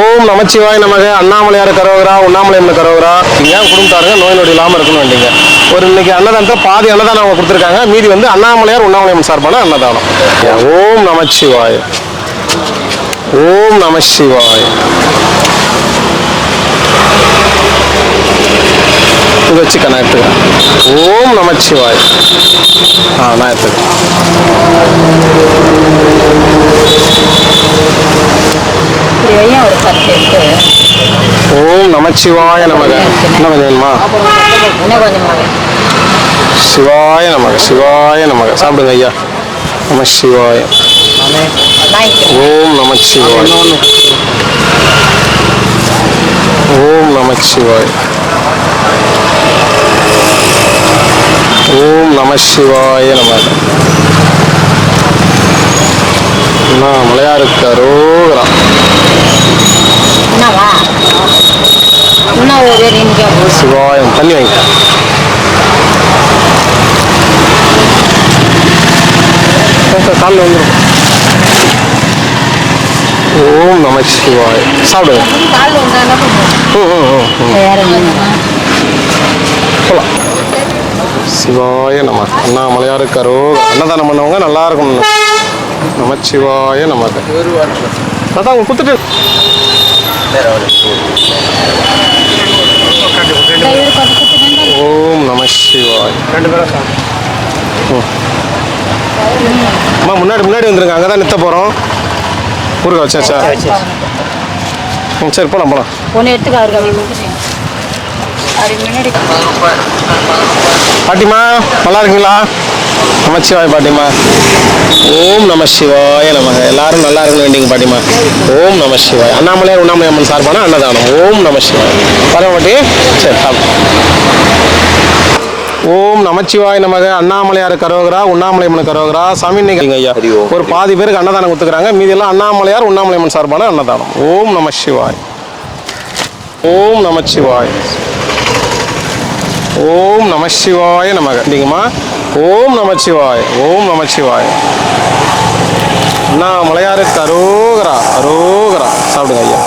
ஓம் நமச்சிவாய் நமக. அண்ணாமலையார் கரோகரா உண்ணாமலையம்மன் கரோகரா. ஏன் குடும்பத்தாருங்க நோய் நொடி இல்லாமல் இருக்கணும் வேண்டிங்க ஒரு இன்னைக்கு அன்னதானத்தை பாதி அன்னதானம் அவங்க கொடுத்துருக்காங்க. மீதி வந்து அண்ணாமலையார் உண்ணாமலையம் சார்பான அன்னதானம். ஓம் நமச்சிவாய். ஓம் நமசிவாய் இது வச்சு கனெக்ட் ஓம் நமச்சிவாய். ஆ நான் எடுத்துக்கிறேன் இப்படியும் ஒரு பத்து எடுத்து ஓம் நமச்சிவாய நமக. என்ன வேணுமா இன்னும் கொஞ்சமாக சிவாய நமக சிவாய நமக. சாப்பிடுங்க ஐயா. நம சிவாய. ஓம் நமச்சிவாய் ஓம் நமச்சிவாய் ஓம் நம சிவாய நமக. நான் மலையாருக்கு அரோகரா சிவாயம் தண்ணி வாங்கிக்க. காலில் வந்துடும் ஓம் நம சிவாய். சாப்பிடுங்க. கால் வந்தா என்ன பண்ணுவோம் ம், ம், ம், ம். வேற போலாம். சிவாய நம. அண்ணாமலையாருக்கு அரோ அன்னதானம் பண்ணவங்க? நல்லா இருக்கணும் நமச்சிவாய நமக்கு அதான் அவங்க குத்துட்டு. ஓம் நம சிவாய் ரெண்டு பேரும் அம்மா முன்னாடி முன்னாடி வந்துருங்க அங்கே தான் நிறுத்த போகிறோம் ஊருக்கு வச்சாச்சா? ம் சரி போகலாம் போகலாம் ஒன்று பாட்டிமா நல்லா இருக்கீங்களா? நமச்சிவாய் பாட்டிமா. ஓம் நம சிவாய நமக எல்லாரும் நல்லா இருக்கணும் வேண்டிங்க பாட்டிமா. ஓம் நம சிவாய். அண்ணாமலையார் உண்ணாமலை அம்மன் சார்பான அன்னதானம். ஓம் நம சிவாய். பாருங்க பாட்டி. சரி ஓம் நமச்சிவாய் நமக அண்ணாமலையார் கரோகரா உண்ணாமலை அம்மன் கரோகரா சாமி ஐயா. ஒரு பாதி பேருக்கு அன்னதானம் கொடுத்துக்கிறாங்க. மீதி எல்லாம் அண்ணாமலையார் உண்ணாமலை அம்மன் சார்பான அன்னதானம். ஓம் நம சிவாய். ஓம் நமச்சிவாய் ஓம் நமசிவாய நமக. அப்படிங்கம்மா ஓம் நமச்சிவாய் ஓம் நமச்சிவாய். அண்ணா மலையாருக்கு அரோகரா அரோகரா. சாப்பிடுங்க ஐயா.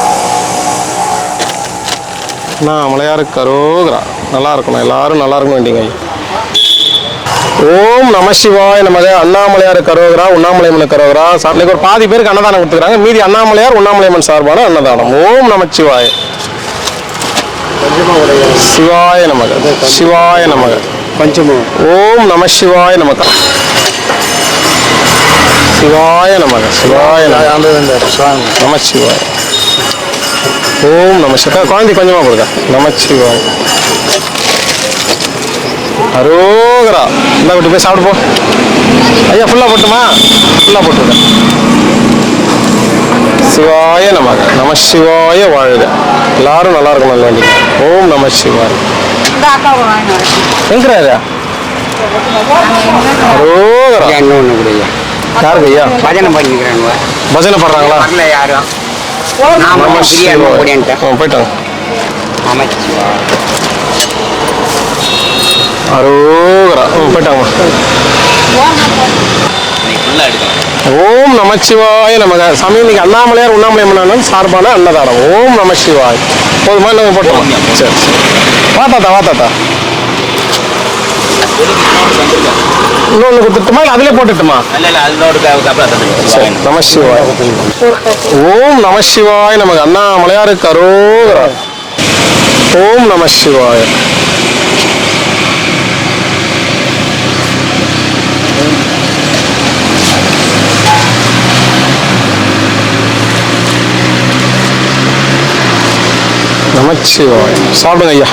அண்ணா மலையாருக்கு அரோகரா. நல்லா இருக்கணும் எல்லாரும் நல்லா இருக்கணும் வேண்டிங்க ஐயா. ஓம் நமசிவாய நமக அண்ணாமலையார் கரோகரா உண்ணாமலையம்மன் கரோகரா சா- இன்னைக்கு ஒரு பாதி பேருக்கு அன்னதானம் கொடுத்துக்கிறாங்க மீதி அண்ணாமலையார் உண்ணாமலையம்மன் சார்பான அன்னதானம். ஓம் நமச்சிவாய். சிவாய நமக சிவாய நமக. பஞ்சமு. ஓம் நம சிவாய நமக. சிவாய நமக சிவாய நம சிவாய. ஓம் நம சிவாய. குழந்தை கொஞ்சமா கொடுங்க நம சிவாய. அரோகரா. இந்த குட்டி போய் சாப்பிடு போ. ஐயா ஃபுல்லாக போட்டுமா? ஃபுல்லாக போட்டுருங்க. சிவாய நமக. நம சிவாய வாழ்க. எல்லாரும் நல்லா இருக்கணும் வேண்டி ஓம் நம சிவாய. இந்த அக்காவை வாங்கி எங்கிறாரு என்ன ஒண்ணு கொடுங்க யாருக்கு ஐயா பஜனை பண்ணிக்கிறாங்க பஜனை பண்றாங்களா வரல யாரும். நான் போயிட்டாங்க அமைச்சு. அரோகரா. போயிட்டாங்க ஓம் நமச்சிவாய நமக. சாமி இன்னைக்கு அண்ணாமலையார் உண்ணாமலை அம்மன் சார்பான அன்னதானம். ஓம் நமச்சிவாய். போதுமா? நம்ம போட்டோம் சரி சரி. வா தாத்தா வா தாத்தா. இன்னொன்று கொடுத்துட்டுமா? இல்லை அதிலே போட்டுட்டுமா? சரி நமசிவாய் ஓம் நமசிவாய் நமக்கு அண்ணாமலையாருக்கு அரோகரா. ஓம் நமசிவாய நமச்சிவாய். சாப்பிடுங்க ஐயா.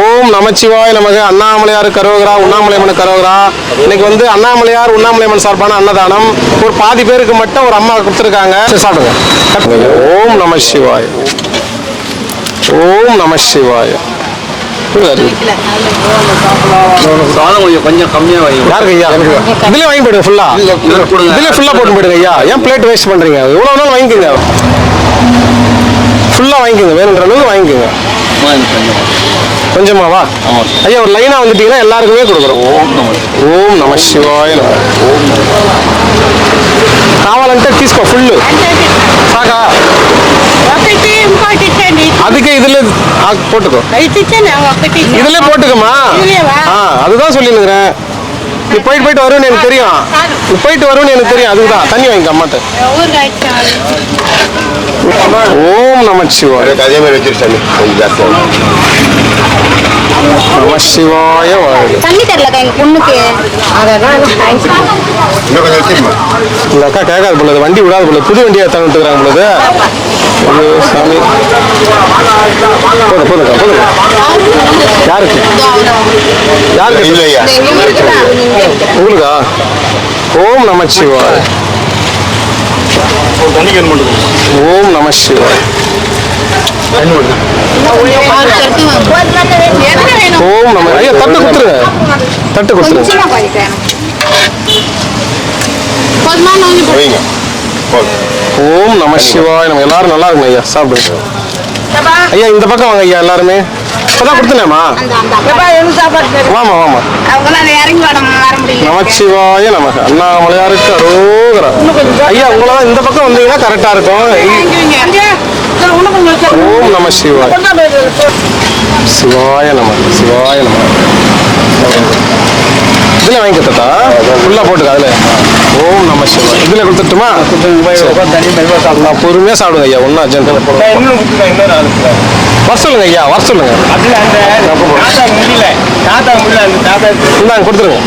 ஓம் நமச்சிவாய் நமக்கு அண்ணாமலையார் கரோகரா உண்ணாமலையம்மன் கரோகரா. இன்னைக்கு வந்து அண்ணாமலையார் உண்ணாமலையம்மன் சார்பான அன்னதானம். ஒரு பாதி பேருக்கு மட்டும் ஒரு அம்மா கொடுத்துருக்காங்க. சாப்பிடுங்க. ஓம் நம சிவாய் ஓம் நம சிவாய் கொஞ்சம் கொஞ்சம் கம்மியா யாருக்கு ஐயா? இதுலயே வாங்கி போயிடுங்க ஃபுல்லா இதுல ஃபுல்லா போட்டு போயிடுங்க ஐயா. ஏன் பிளேட் வேஸ்ட் பண்றீங்க? எவ்வளவு நாள் வாங்கிக்கோங்க. ஃபுல்லா வாங்கிக்கோங்க வேணுன்ற அளவுக்கு வாங்கிக்கோங்க கொஞ்சமாவா ஐயா ஒரு லைனா வந்துட்டீங்கன்னா எல்லாருக்குமே கொடுக்குறோம் ఓం నమ శివాయ నమ కావాలంటే తీసుకో ఫుల్ సాగా அதுக்கு இதுல ஆ, போட்டுக்கோ இதுல போட்டுக்கோமா இதுலயேவா? ஆ அதுதான் சொல்லினுக்கிறேன் நீ போயிட்டு போயிட்டு வருவேன்னு எனக்கு தெரியும் நீ போயிட்டு வருவேன்னு எனக்கு தெரியும். அதுதான் தண்ணி வாங்கிக்க அம்மாட்ட. ஓம் நமச்சிவாய. அதே மாதிரி வச்சிரு சாமி. கொஞ்சம் ஜாஸ்தியாக நமசிவாய வாழ்க. தண்ணி தரலக்கா எங்க பொண்ணுக்கு. இன்னும் கொஞ்சம் வச்சிருமா? இந்த அக்கா கேட்காது பொழுது வண்டி விடாது பொழுது புது வண்டியை தந்துட்டுக்கிறாங்க பொழுது ஐயோ சாமி. போதும் யாருக்கு? யாருக்கு? இல்லை ஐயா உங்களுக்கா? ஓம் நமச்சிவாய ஓம் நமசிவாய ஓம் நம ஐயா தட்டு கொடுத்துருங்க தட்டு கொடுத்துருங்க ஓம் நம சிவாய். நம்ம எல்லாரும் நல்லா இருக்குங்க ஐயா. சாப்பிடுங்க. ஐயா இந்த பக்கம் வாங்க ஐயா எல்லாருமே. இப்பதான் கொடுத்தனேம்மா வாமா வாமா நமச்சிவாய நமக. அண்ணாமலையாருக்கு அரோகரா. ஐயா உங்களாம் இந்த பக்கம் வந்தீங்கன்னா கரெக்டா இருக்கும். ஓம் நம சிவாய். சிவாய நம சிவாய நம இதுல வாங்கி தத்தா ஃபுல்லா போட்டுக்க அதுல. ஓம் நம சிவாய். இதுல கொடுத்துட்டுமா? பொறுமையா சாப்பிடுங்க ஐயா ஒன்னும் அர்ஜென்ட் வர சொல்லுங்க ஐயா வர சொல்லுங்க. இந்தாங்க கொடுத்துருங்க.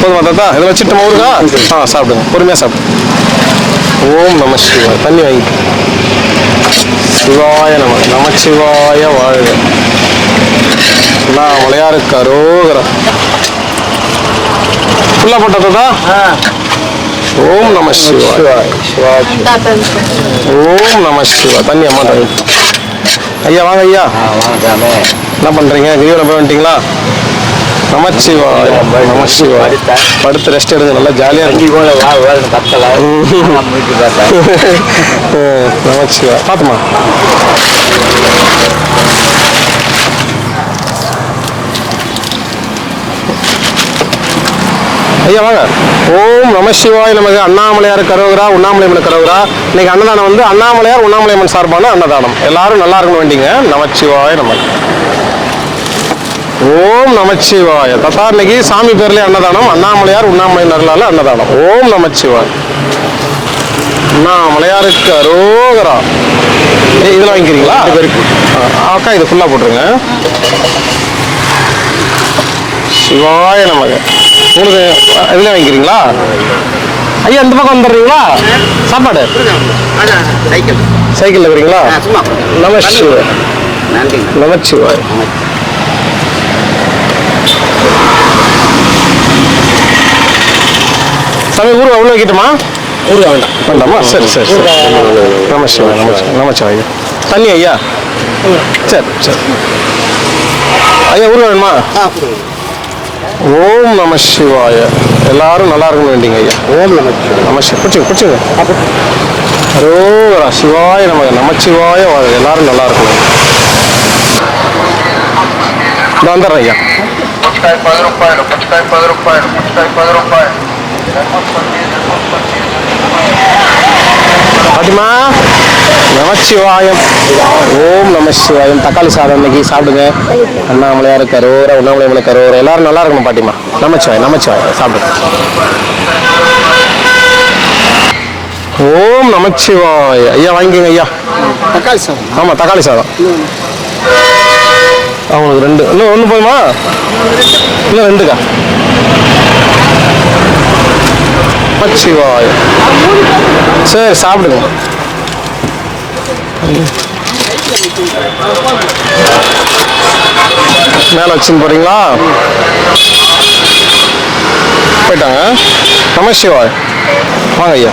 போதுமா தாத்தா? இதில் வச்சுட்டு ஊருக்கா? ஆ சாப்பிடுங்க. பொறுமையாக சாப்பிடுங்க ஓம் நம சிவாய். தண்ணி வாங்கி. சிவாய நம நமச்சிவாய வாழ்க. நான் மலையாருக்கு அரோகரம் ஃபுல்லாக போட்ட தாத்தா? ஓம் நம சிவாய். ஓம் நம சிவாய். தண்ணி அம்மா தண்ணி. ஐயா வாங்க ஐயா. என்ன பண்றீங்க? கிரிவலம் போய் வந்துட்டீங்களா? நமச்சிவாய் நமச்சிவாய் படுத்து ரெஸ்ட் எடுங்க நல்லா ஜாலியா இருக்கு நமச்சிவாய் பாத்துமா ஐயா வாங்க ஓம் நம சிவாய் நமக்கு அண்ணாமலையார் கரோகரா உண்ணாமலையம்மன் கரோகரா இன்னைக்கு அன்னதானம் வந்து அண்ணாமலையார் உண்ணாமலையம்மன் சார்பான அன்னதானம். எல்லாரும் நல்லா இருக்கணும் வேண்டிங்க. நமச்சிவாய் நமக்கு ஓம் நமச்சிவாய தத்தா இன்னைக்கு சாமி பேர்லயே அன்னதானம் அண்ணாமலையார் உண்ணாமலை நகலால அன்னதானம். ஓம் நமச்சிவாய் அண்ணாமலையாருக்கு அரோகரா ஏய், இதுல வாங்கிக்கிறீங்களா? அக்கா இது ஃபுல்லா போட்டுருங்க. சிவாய நமக. உங்களுக்கு இதுல வாங்கிக்கிறீங்களா ஐயா இந்த பக்கம் வந்துடுறீங்களா? சாப்பாடு? சைக்கிள் சைக்கிள்ல இருக்கிறீங்களா? சும்மா நம சிவாய் நன்றி நமச்சிவாய். சாமி ஊருக்கு அவ்வளோ வைக்கட்டுமா? ஊருக்கு வேண்டாம். வேண்டாமா? சரி சரி சரி. நமச்சிவாய் நமச்சிவாய் நமச்சிவாய். தண்ணி ஐயா? சரி சரி. ஐயா ஊருக்கு வேணுமா ஓம் நம சிவாய. எல்லாரும் நல்லா இருக்கணும் வேண்டிங்க ஐயா. ஓம் நம நம பிடிச்சிங்க பிடிச்சிங்க. அரோரா சிவாய நம நமச்சிவாய எல்லாரும் நல்லா இருக்கணும். வந்துடுறேன் ஐயா. பது ரூபாய் பது ரூபாய் நமச்சிவாயம். ஓம் நமச்சிவாயம். தக்காளி சாதம் இன்னைக்கு சாப்பிடுங்க. அண்ணாமலையார் கரோரா உண்ணாமலையார் கரோரா. எல்லாரும் நல்லா இருக்கணும் பாட்டிமா நமச்சிவாய் நமச்சிவாய் சாப்பிடுங்க. ஓம் நமச்சிவாய். ஐயா வாங்கிக்கோங்க ஐயா. தக்காளி சாதம். ஆமாம் தக்காளி சாதம். அவங்களுக்கு ரெண்டு. இன்னும் ஒன்று போதுமா? இன்னும் ரெண்டுக்கா? நமச்சிவாய் சரி சாப்பிடுங்க. மேலே வச்சுன்னு போறீங்களா? போயிட்டாங்க. நமசிவாய் வாங்க ஐயா.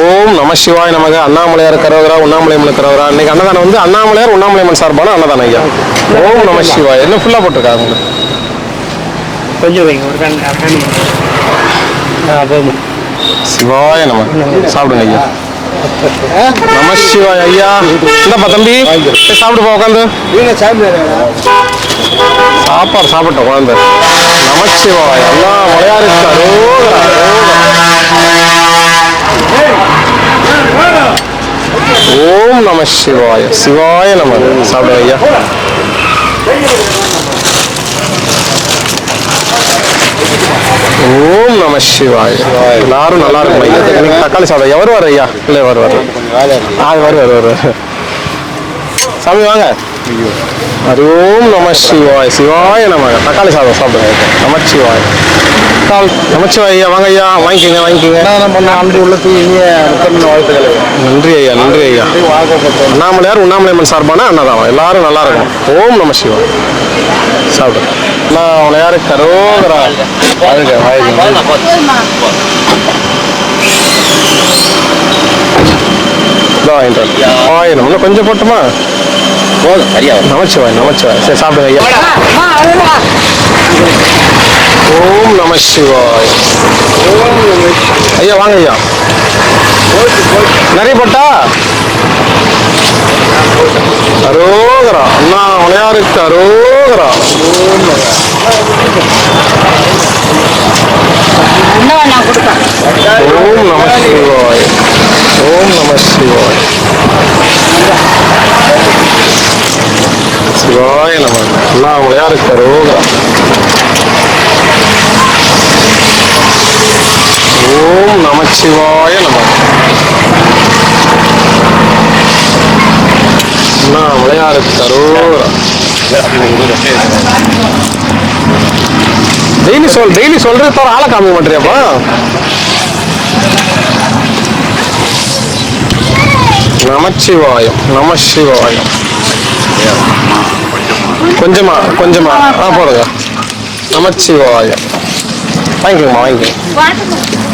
ஓம் நம சிவாய் நமக்கு அண்ணாமலையார் கரோகரா உண்ணாமலையம்மன் கரவரா இன்னைக்கு அன்னதானம் வந்து அண்ணாமலையார் உண்ணாமலையம்மன் சார்பான அன்னதானம் ஐயா. ஓம் நம சிவாய். என்ன ஃபுல்லாக போட்டிருக்காங்க கொஞ்சம் வைங்க ஒரு கண் போதும் சிவாய நம்ம சாப்பிடுங்க ஐயா. நம சிவாய் ஐயா. இந்தப்பா தம்பி சாப்பிட்டு போ உட்காந்து சாப்பாடு சாப்பிட்ட குழந்தை. நமச்சிவாய் எல்லாம் விளையாடுச்சு ஓம் நம சிவாய. சிவாய நம. சாப்பிடுங்க ஐயா. Thank you. ஓம் நம சிவாய. எல்லாரும் நல்லா இருக்கும் ஐயா இன்னைக்கு தக்காளி சாதம் எவர் வர ஐயா. இல்லை வருவார். ஆ வர வர சாமி வாங்க. ஹரி ஓம் நம சிவாய். சிவாய நம. தக்காளி சாதம் சாப்பிடுங்க. நமச்சிவாய் நமச்சிவாய் ஐயா வாங்க ஐயா. வாங்கிக்கோங்க வாங்கிக்கோங்க. நம்ம அன்றி உள்ளது இனிய திருமண வாழ்த்துக்களை. நன்றி ஐயா நன்றி ஐயா. அண்ணாமலையார் உண்ணாமலையம்மன் சார்பான அன்னதானம். எல்லாரும் நல்லா இருக்கும் ஓம் நம சிவாய் சாப்பிடு. அண்ணாமலையார் கரோகரா. வாழ்க வாழ்க. ஆயிரம் இன்னும் கொஞ்சம் போட்டுமா? போதும். சரியா நமச்சிவாய் நமச்சிவாய். சரி சாப்பிடுங்க ஐயா. ஓம் நம சிவாய். ஐயா வாங்க ஐயா. நிறைய பட்டா? அரோகரா. அண்ணா மலையாருக்கு அரோகரா. ஓம் நம சிவாய். ஓம் நம சிவாய். சிவாய நம. அண்ணா மலையாருக்கு அரோகரா. ஓம் நமச்சிவாய நம. விளையாடு மலையாருக்கு டெய்லி சொல் டெய்லி சொல்றது தவிர ஆளை காமிக்க மாட்டேறியாப்பா. நமச்சிவாயம் நமசிவாயம். கொஞ்சமா கொஞ்சமா. ஆ போடுங்க. நமச்சிவாயம். வாங்கிக்கோங்கம்மா வாங்கிக்கோங்க.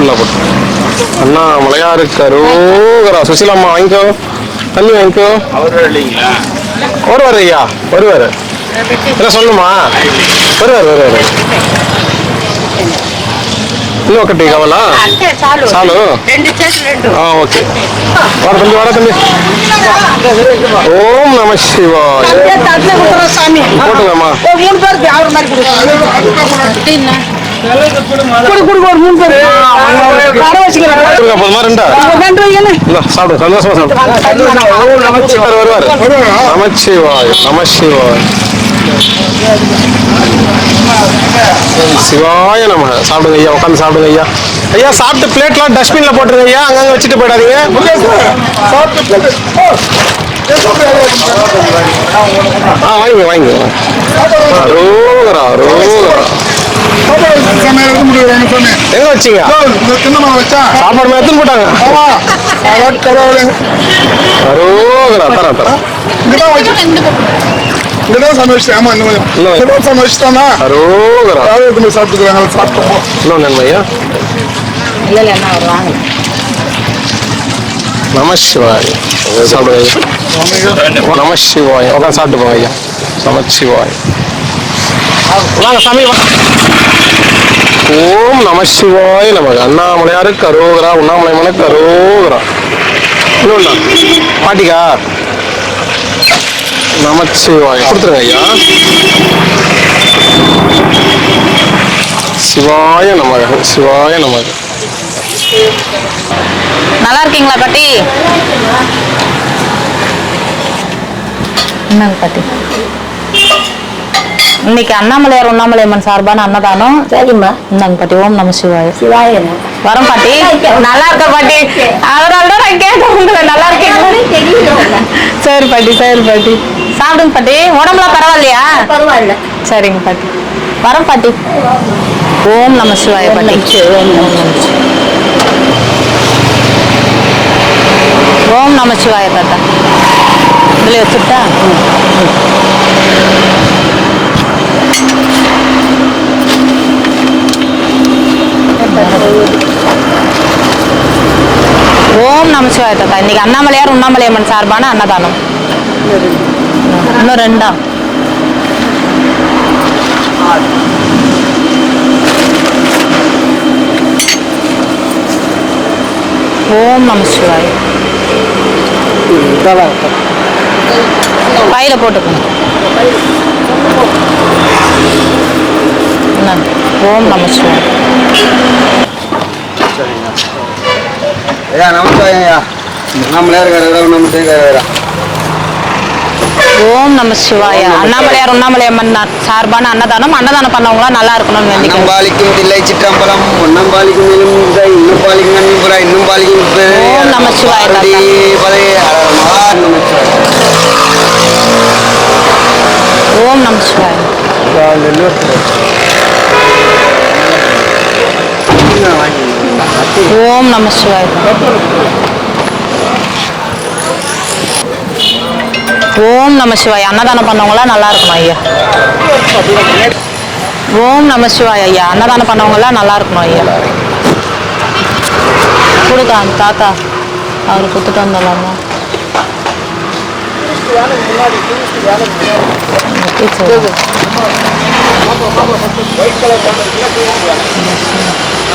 ஃபுல்லாக போட்டு அண்ணா மலையாருக்கு அரோகரா சுசிலாம்மா வாங்கிக்கோ தண்ணி வாங்கிக்கோ அவர் இல்லைங்களா வருவார் ஐயா வருவார் என்ன சொல்லணுமா வருவார் வருவார் இன்னும் ఒకటి కావాలా అంటే చాలు చాలు రెండు చేతులు రెండు ఆ, ఓకే వాడ తల్లి వాడ తల్లి ఓం నమ శివాయ స్వామి கொடு கொடு ஒரு மூணு பேர் கடை வச்சுக்கிறேன். கொடுங்க போதுமா ரெண்டா? ரெண்டு இல்ல சாப்பிடு சந்தோஷமா சாப்பிடு. வருவார். நமச்சிவாய நமசிவாய சிவாய நம. சாப்பிடுங்க ஐயா உட்காந்து சாப்பிடுங்க ஐயா. ஐயா சாப்பிட்டு பிளேட்லாம் டஸ்ட்பின்ல போட்டுருங்க ஐயா. அங்கங்க வச்சுட்டு போயிடாதீங்க. ஆ வாங்கிங்க வாங்கிங்க அரோகரா அரோகரா எங்க வச்சீங்க சாப்பாடு போட்டாங்க. அரோகரா தரேன் தரேன். அரோகரா. இன்னொன்று என்ன ஐயா? இல்ல இல்ல என்ன அவர் வாங்கல. நம சிவாய். சாப்பிடுங்க ஐயா. நம சிவாய். உட்காந்து சாப்பிட்டு போங்க ஐயா. நம சிவாய். வாங்க சாமி ஓம் நம சிவாய நமக்கு அண்ணாமலையாருக்கு அரோகரா உண்ணாமலைமனுக்கு அரோகரா இன்னொன்னா பாட்டிக்கா. நமச்சிவாய் கொடுத்துருங்க ஐயா. சிவாய நமக. சிவாய நமக. நல்லா இருக்கீங்களா பாட்டி? என்னங்க பாட்டி? இன்னைக்கு அண்ணாமலையார் உண்ணாமலையம்மன் சார்பான அன்னதானம். சரிம்மா. இந்தாங்க பாட்டி ஓம் நம சிவாய. சிவாய வரோம் பாட்டி. நல்லா இருக்க பாட்டி. அதனால தான் நான் கேட்டேன் உங்களை. நல்லா இருக்கீங்களா சரி பாட்டி சரி பாட்டி. சாப்பிடுங்க பாட்டி. உடம்புலாம் பரவாயில்லையா? பரவாயில்ல. சரிங்க பாட்டி. வரோம் பாட்டி. ஓம் நம சிவாய பாட்டி. ஓம் நம ஓம் நம சிவாய தாத்தா. இதுல வச்சுட்டா ஓம் நம சிவாய தாத்தா. இன்னைக்கு அண்ணாமலையார் உண்ணாமலையம்மன் சார்பான அன்னதானம். இன்னும் ரெண்டா? ஓம் நம சிவாய. பையில போட்டுக்கணும் இந்தாங்க. ஓம் நம சிவாய ஐயா. நமஸ்காரம் ஐயா நம்ம சேர்க்க ஓம் நம சிவாய. அண்ணாமலையார் உண்ணாமலை அம்மன் நா- சார்பான அன்னதானம் அன்னதானம் பண்ணவங்களாம் நல்லா இருக்கணும்னு வேண்டிக்கிறேன் அன்னம்பாலிக்கும் தில்லை சிற்றம்பலம் ஒன்னம்பாலிக்கும் மேலும் இன்னும் பாலிக்கும் நன்மைபுரா இன்னும் பாலிக்கும் ஓம் நம சிவாய ஓம் நம சிவாய. ஓம் நம சிவாய். ஓம் நம சிவாய். அன்னதானம் பண்ணவங்களாம் நல்லா இருக்கணும் ஐயா? ஓம் நம சிவாய் ஐயா. அன்னதானம் பண்ணவங்களாம் நல்லா இருக்கணும் ஐயா? கொடுக்கா அந்த தாத்தா அவர் கொடுத்துட்டு வந்துடலாமா டீச்சர் அவங்க அங்கே கொடுத்துட்றாங்க ஆமா ஐயா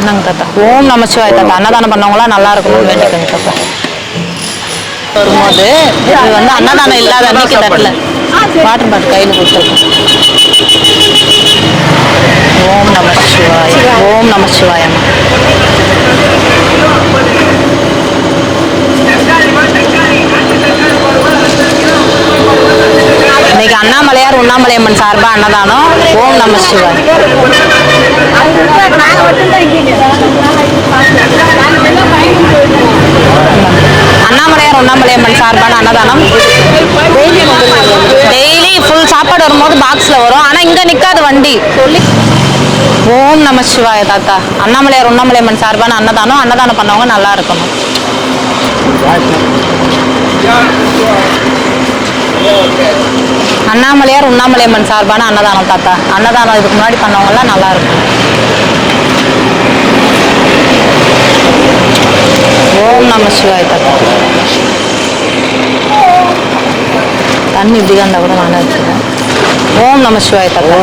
இந்தாங்க என்னங்க தாத்தா. ஓம் நம சிவாய தாத்தா. அன்னதானம் பண்ணவங்களாம் நல்லா இருக்கணும்னு வேண்டிக்கோங்க தாத்தா. வரும்போது இது வந்து அன்னதானம் இல்லாத அன்னைக்கு தரல. வாட்டர் பாட்டு கையில் கொடுத்துருக்கோம் ஓம் நம சிவாய் ஓம் நம சிவாயம்மா இன்னைக்கு அண்ணாமலையார் உண்ணாமலையம்மன் சார்பாக அன்னதானம். ஓம் நம சிவாய். அண்ணாமலையார் உண்ணாமலையம்மன் சார்பான அன்னதானம். டெய்லி ஃபுல் சாப்பாடு வரும்போது பாக்ஸ்ல வரும். ஆனா இங்க நிக்காது வண்டி. சொல்லி ஓம் நம சிவாய தாத்தா. அண்ணாமலையார் உண்ணாமலையம்மன் சார்பான அன்னதானம். அன்னதானம் பண்ணவங்க நல்லா இருக்கணும். அண்ணாமலையார் உண்ணாமலையம்மன் சார்பான அன்னதானம் தாத்தா. அன்னதானம் இதுக்கு முன்னாடி பண்ணவங்க எல்லாம் நல்லா இருக்கும். ஓம் நம சிவாய தாத்தா. தண்ணி இப்படி இருந்தா கூட நானே வச்சுக்கிறேன் ஓம் நம சிவாய தாத்தா.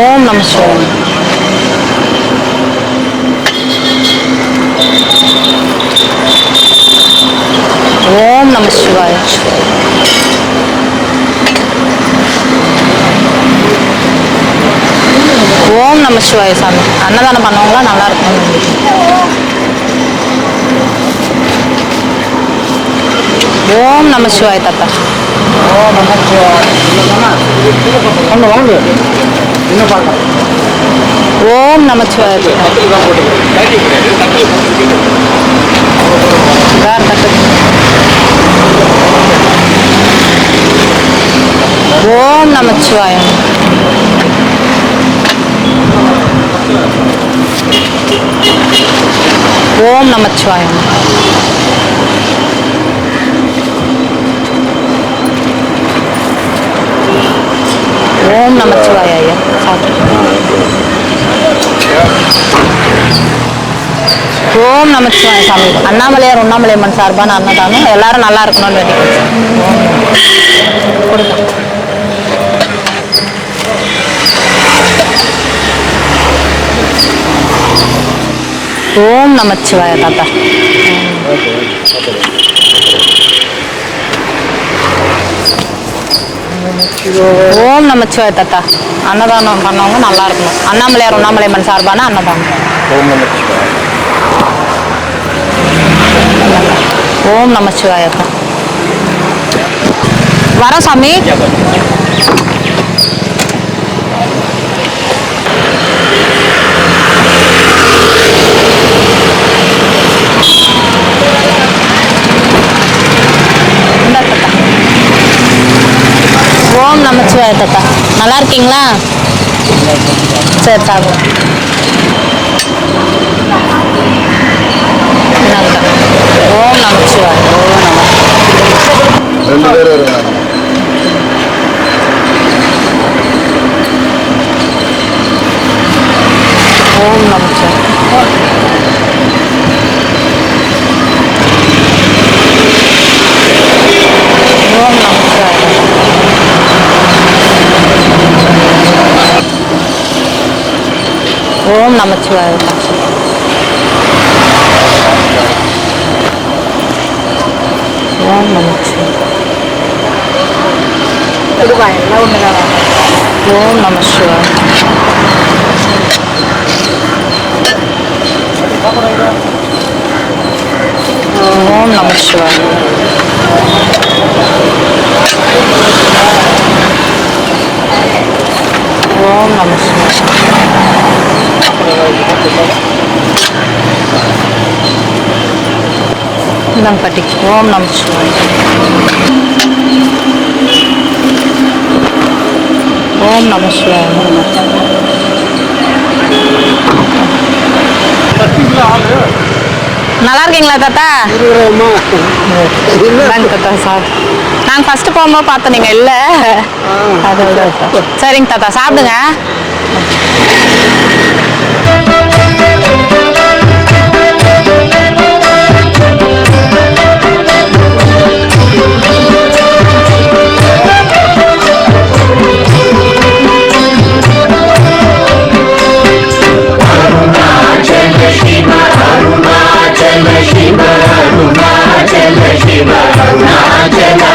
ஓம் நம சிவாய ஓம் நம சிவாய. ஓம் நம சிவாய சாமி. அன்னதானம் பண்ணவங்களாம் நல்லா இருக்கணும் ஓம் நம சிவாய தாத்தா. ஒன்று வாங்க. என்ன பார்க்கலாம் ஓம் நம சிவாய தாத்தா வேற தட்டு ஓம் நமச்சிவாயம் ஓம் நமச்சிவாயம் ஓம் நமச்சிவாய ஐயா சாப்பிட்டு ஓம் நமச்சிவாய சாமி. அண்ணாமலையார் உண்ணாமலையம்மன் சார்பான அன்னதானம். எல்லாரும் நல்லா இருக்கணும்னு வேண்டிக்கிறேன் கொடுங்க. ஓம் நமச்சிவாய தாத்தா. ஓம் நமச்சிவாய தாத்தா. அன்னதானம் பண்ணவங்க நல்லா இருக்கணும். அண்ணாமலையார் உண்ணாமலையம்மன் சார்பான அன்னதானம். ஓம் நமச்சிவாய ஓம் நம சிவாயப்பா. வர சாமி. ஓம் நமச்சிவாய தாத்தா நல்லா இருக்கீங்களா? சரி சாப்பிடு 너무너무 좋아요. 너무너무. 렌데레레. 너무너무 좋아요. 너무너무 좋아요. ஓம் நம சிவாய ஓம் நம சிவாய ஓம் நம சிவாய இந்தாங்க பாட்டி ஓம் நம சிவாய ஓம் நம நல்லா இருக்கீங்களா தாத்தா? தாத்தா சார். நான் ஃபர்ஸ்ட் போகும்போது பார்த்தேன் நீங்க இல்ல அதோட சரிங்க தாத்தா சாப்பிடுங்க. శివ అరుణాచల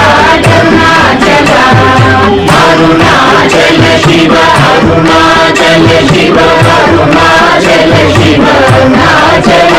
அருணாச்சல சிவ அருணாச்சல சிவ அருணாச்சல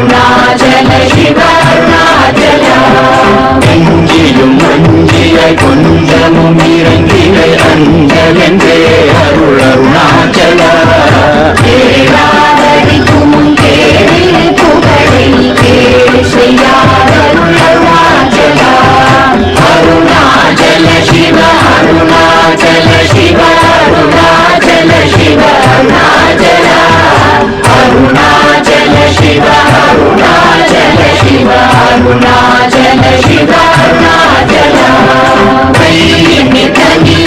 கருணாச்சல சிவருணாச்சல நெஞ்சிலும் கொஞ்சமும் இறங்கி शिवारुणा जल शिवारुणा जल वैमितनि